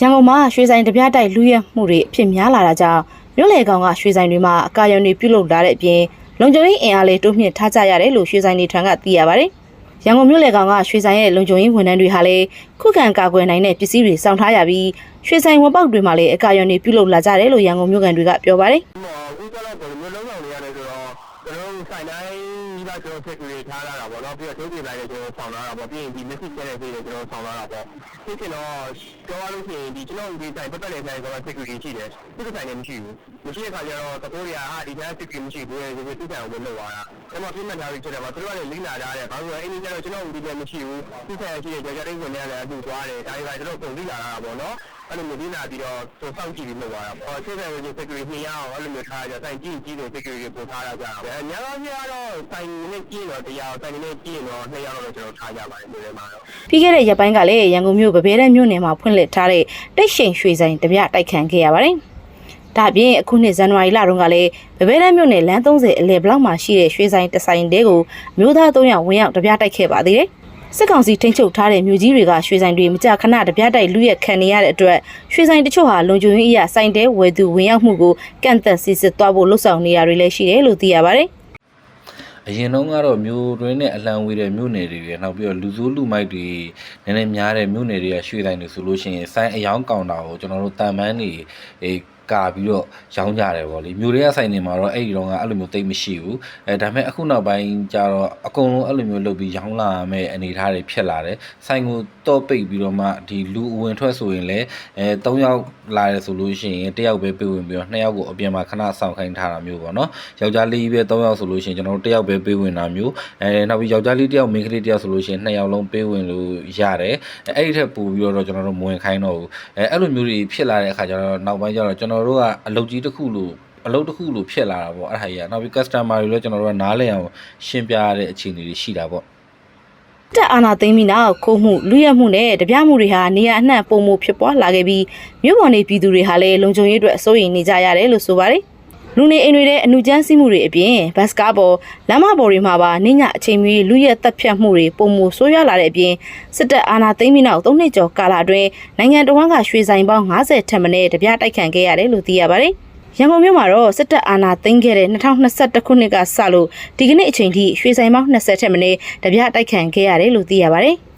ရန်ကုန်မှာရွှေဆိုင်တပြားတိုက်လူရဲမှုတွေအဖြစ်များလာတာကြောင့်မြို့လေကောင်ကရွှေဆိုင်တွေမှာအကာအရံတွေပြုလုပ်လာတဲ့အပြင်လုံခြုံရေးအင်အားလေးတိုးမြင့်ထားကြရတယ်လို့ရွှေဆိုင်တွေထံကသိရပါတယ်။ရန်ကုန်မြို့လေကောင်ကရွှေဆိုင်ရဲ့လုံခြုံရေးဝန်ထမ်းတွေဟာလည်းခုခံကာကွယ်နိုင်တဲ့ပစ္စည်းတွေစောင့်ထားရပြီးရွှေဆိုင်ဝန်ပေါက်တွေမှာလည်းအကာအရံတွေပြုလုပ်လာကြတယ်လို့ရန်ကုန်မြို့ကန်တွေကပြောပါတယ်။ ကျွန်တော်တို့ဆိုင်တိုင်းမိဘကျွန်တော် security ထားလာတာပေါ့နော်ပြီးတော့ထုတ်ပြလိုက်လည်းကျွန်တော်ဆောင်လာတာပေါ့ပြီးရင်ဒီ message ချက်တဲ့ပြေးလည်းကျွန်တော်ဆောင်လာတာပေါ့ဖြစ်ချင်တော့ပြောရလို့ရှိရင်ဒီကျွန်တော်ဒီဆိုင်ပတ်သက်တဲ့ဆိုင်က security ရှိတယ်သူ့ဆိုင်လည်းမရှိဘူးမရှိတဲ့ခါကျတော့တကိုးတွေကဟာဒီတိုင်း security မရှိဘူးလေဒီသူ့ဆိုင်ကိုဝင်လောက်သွားတာအဲ့မှာပြင်းမှတ်ထားပြီးချက်တယ်ပါသူတို့ကလည်းလိမ့်လာကြတယ်ဘာလို့လဲအဲ့ဒီကျတော့ကျွန်တော်ဒီလည်းမရှိဘူးသူ့ဆိုင်ရှိတဲ့ကြာကြာလေးဝင်နေရတယ်အတူသွားတယ်ဒါတွေကကျွန်တော်ပုံလိလာတာပေါ့နော် အဲ့လိုမျိုးဒီလာပြီးတော့သူစောင့်ကြည့်ပြီးလောက်သွားတာပေါ့ဆက်ဆံရေး security နှစ်ယောက်အဲ့လိုမျိုးထားကြဆိုင်ကြည့်ကြည့်လို့ security ပို့ထားတာကြတာပဲညာတော့ညာတော့ဆိုင်နဲ့ကြည့်တော့တရားဆိုင်နဲ့ကြည့်တော့နှစ်ယောက်တော့ကျွန်တော်ထားကြပါတယ်ဒီထဲမှာတော့ပြီးခဲ့တဲ့ရက်ပိုင်းကလည်းရန်ကုန်မြို့ဗဘဲတဲ့မြို့နယ်မှာဖွင့်လှစ်ထားတဲ့တိတ်ရှိန်ရွှေဆိုင်တပြတိုက်ခံခဲ့ရပါတယ်။ဒါ့အပြင်အခုနှစ်ဇန်နဝါရီလတုန်းကလည်းဗဘဲတဲ့မြို့နယ်လမ်း30အလဲဘလောက်မှာရှိတဲ့ရွှေဆိုင်တစ်ဆိုင်တဲကိုအမျိုးသား၃ယောက်ဝင်ရောက်တပြတိုက်ခဲ့ပါသေးတယ်။ စစ်ကောင်စီထိန်းချုပ်ထားတဲ့မြို့ကြီးတွေကရွှေဆိုင်တွေမကြခဏတပြတိုက်လူရက်ခံနေရတဲ့အတွက်ရွှေဆိုင်တချို့ဟာလုံခြုံရေးအရာဆိုင်တဲဝယ်သူဝင်ရောက်မှုကိုကန့်သက်စစ်စစ်သွားဖို့လှုံ့ဆော်နေရတွေလည်းရှိတယ်လို့သိရပါတယ်။အရင်တော့ကတော့မြို့တွင်းနဲ့အလံဝေးတဲ့မြို့နယ်တွေရနောက်ပြီးတော့လူစိုးလူမိုက်တွေနည်းနည်းများတဲ့မြို့နယ်တွေကရွှေဆိုင်တွေဆိုလို့ရှိရင်ဆိုင်အယောင်ကောင်တာကိုကျွန်တော်တို့တန်ပန်းနေအေး ကာပြီးတော့ရောင်းကြတယ်ဗောလေမြို့တွေကဆိုင်တွေမှာတော့အဲ့ဒီတော့ကအဲ့လိုမျိုးတိတ်မရှိဘူးအဲဒါပေမဲ့အခုနောက်ပိုင်းကျတော့အကုန်လုံးအဲ့လိုမျိုးလုပ်ပြီးရောင်းလာမဲ့အနေအထားတွေဖြစ်လာတယ်ဆိုင်ကိုတော့ပိတ်ပြီးတော့မှဒီလူအဝင်ထွက်ဆိုရင်လည်းအဲ၃ယောက်လာတယ်ဆိုလို့ရှိရင်တစ်ယောက်ပဲပြေးဝင်ပြီးတော့နှစ်ယောက်ကိုအပြင်မှာခဏဆောင်ခိုင်းထားတာမျိုးပေါ့နော်ယောက်ျားလေးပဲ၃ယောက်ဆိုလို့ရှိရင်ကျွန်တော်တို့တစ်ယောက်ပဲပြေးဝင်တာမျိုးအဲနောက်ပြီးယောက်ျားလေးတစ်ယောက်မိန်းကလေးတစ်ယောက်ဆိုလို့ရှိရင်နှစ်ယောက်လုံးပြေးဝင်လို့ရတယ်အဲအဲ့ဒီထက်ပိုပြီးတော့ကျွန်တော်တို့မဝင်ခိုင်းတော့ဘူးအဲအဲ့လိုမျိုးတွေဖြစ်လာတဲ့အခါကျတော့နောက်ပိုင်းကျတော့ကျွန်တော်တို့ကအလုပ်ကြီးတစ်ခုလို့အလုပ်တစ်ခုလို့ဖြစ်လာတာပေါ့အဲ့ဒါကြီးကနောက်ပြီး customer တွေလည်းကျွန်တော်တို့ကနားလည်အောင်ရှင်းပြရတဲ့အခြေအနေတွေရှိတာပေါ့တက်အာနာသိမ်းပြီးနောက်ခိုးမှုလူရက်မှုနဲ့တပြားမှုတွေဟာနေရာအနှံ့ပုံမှုဖြစ်ပွားလာခဲ့ပြီးမြို့ပေါ်နေပြည်သူတွေဟာလည်းလုံခြုံရေးအတွက်စိုးရိမ်နေကြရတယ်လို့ဆိုပါတယ်။ လူနေအိမ်တွေတဲ့အနုကျန်းစီးမှုတွေအပြင်ဘတ်စကားပေါ်လမ်းမပေါ်တွေမှာပါနေညအချိန်မီလူရက်တက်ဖြတ်မှုတွေပုံမှုဆိုးရွားလာတဲ့အပြင်စစ်တပ်အာဏာသိမ်းပြီးနောက်၃နှစ်ကျော်ကာလအတွင်းနိုင်ငံတော်ဝန်ကရွှေဆိုင်ပေါင်း90ထက်မနည်းတပြားတိုက်ခတ်ခဲ့ရတယ်လို့သိရပါတယ်။ရန်ကုန်မြို့မှာတော့စစ်တပ်အာဏာသိမ်းခဲ့တဲ့2021ခုနှစ်ကစလို့ဒီကနေ့အချိန်ထိရွှေဆိုင်ပေါင်း20ထက်မနည်းတပြားတိုက်ခတ်ခဲ့ရတယ်လို့သိရပါတယ်။